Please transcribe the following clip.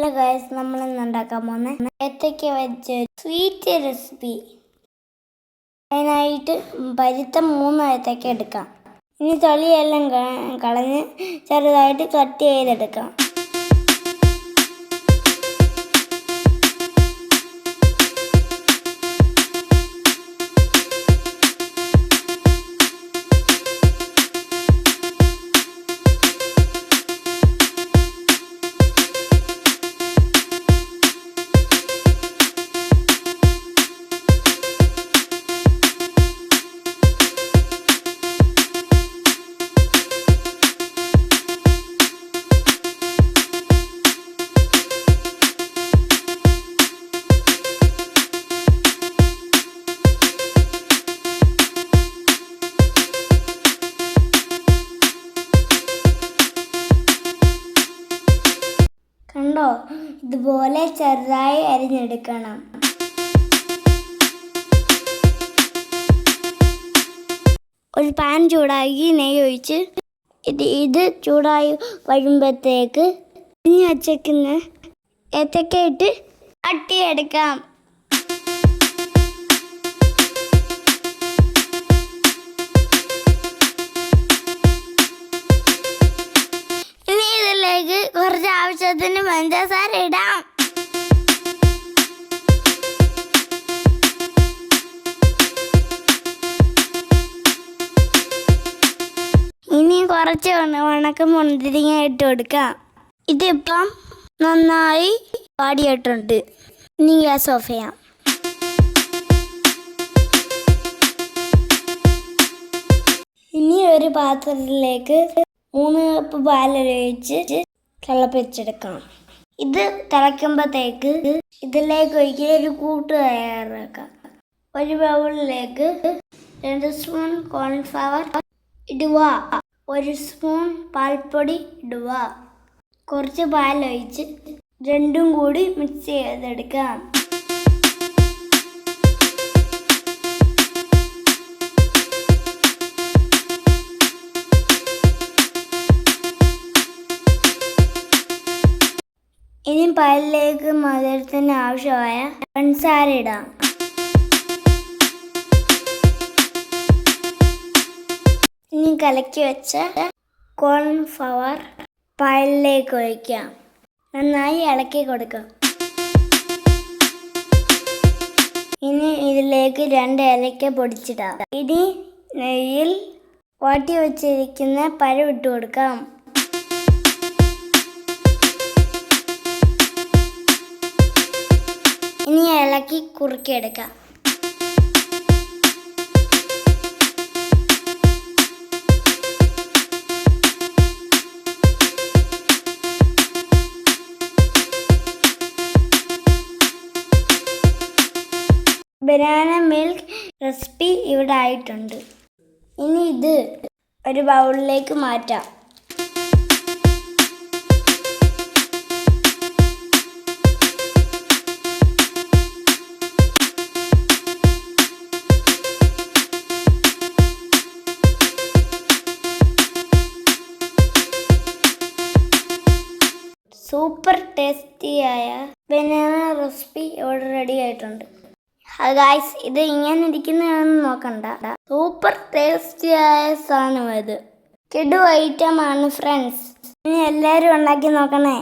Hello guys നമ്മൾ ഇന്ന് ഉണ്ടാക്കാൻ പോകുന്ന ഏത്തയ്ക്ക വെച്ച സ്വീറ്റ് റെസിപ്പി അതിനായിട്ട് പരുത്ത മൂന്ന് ഏത്തയ്ക്ക എടുക്കാം. ഇനി തൊളിയെല്ലാം കളഞ്ഞ് ചെറുതായിട്ട് കട്ട് ചെയ്തെടുക്കാം. കണ്ടോ? ഇതുപോലെ ചെറുതായി അരിഞ്ഞെടുക്കണം. ഒരു പാൻ ചൂടാക്കി നെയ്യ് ഒഴിച്ച് ഇത് ഇത് ചൂടായി വരുമ്പോഴത്തേക്ക് ഇനി അച്ചക്കുന്ന ഏത്തക്ക ഇട്ട് അട്ടിയെടുക്കാം. ഇനി ഇതിലേക്ക് കുറച്ച് ആവശ്യത്തിന് പഞ്ചസാര ഇടാം. ഇനി കുറച്ച് ഉണ- ഉണക്ക മുന്തിരിങ്ങ ഇട്ട് കൊടുക്കാം. ഇതിപ്പം നന്നായി പാടിയിട്ടുണ്ട് ഇനി ഗ്യാസ് ഓഫ് ചെയ്യാം. ഇനി ഒരു പാത്രത്തിലേക്ക് മൂന്ന് കപ്പ് പാലൊഴിച്ച് തിളപ്പിച്ചെടുക്കാം ഇത് തിളയ്ക്കുമ്പോഴത്തേക്ക് ഇതിലേക്ക് ഒഴിക്കുക ഒരു കൂട്ട് തയ്യാറാക്കാം. ഒരു ബൗളിലേക്ക് രണ്ട് സ്പൂൺ കോൺഫ്ലവർ ഇടുക. ഒരു സ്പൂൺ പാൽപ്പൊടി ഇടുക. കുറച്ച് പാലൊഴിച്ച് രണ്ടും കൂടി മിക്സ് ചെയ്തെടുക്കാം. ഇനി പാലിലേക്ക് മധുരത്തിന് ആവശ്യമായ പഞ്ചസാര ഇടാം ഇനി കലക്കി വെച്ച കോൺഫ്ലവർ പാലിലേക്ക് ഒഴിക്കാം. നന്നായി ഇളക്കി കൊടുക്കാം. ഇനി ഇതിലേക്ക് രണ്ട് ഏലക്ക പൊടിച്ചിടാം. ഇനി നെയ്യിൽ വാട്ടി വെച്ചിരിക്കുന്ന പഴം ഇട്ട് കൊടുക്കാം ഇനി ഇളക്കി കുറുക്കിയെടുക്കാം. ബനാന മിൽക്ക് റെസിപ്പി ഇവിടെ ആയിട്ടുണ്ട്. ഇനി ഇത് ഒരു ബൗളിലേക്ക് മാറ്റാം. സൂപ്പർ ടേസ്റ്റിയായ ബനാന റെസിപ്പി ഇവിടെ റെഡി ആയിട്ടുണ്ട്. ഗായ്സ് ഇത് ഇങ്ങനെ ഇരിക്കുന്നതാണെന്ന് നോക്കണ്ട. സൂപ്പർ ടേസ്റ്റിയായ സാധനം ഇത്. കിടു ഐറ്റം ആണ് ഫ്രണ്ട്സ് ഇനി എല്ലാവരും ഉണ്ടാക്കി നോക്കണേ.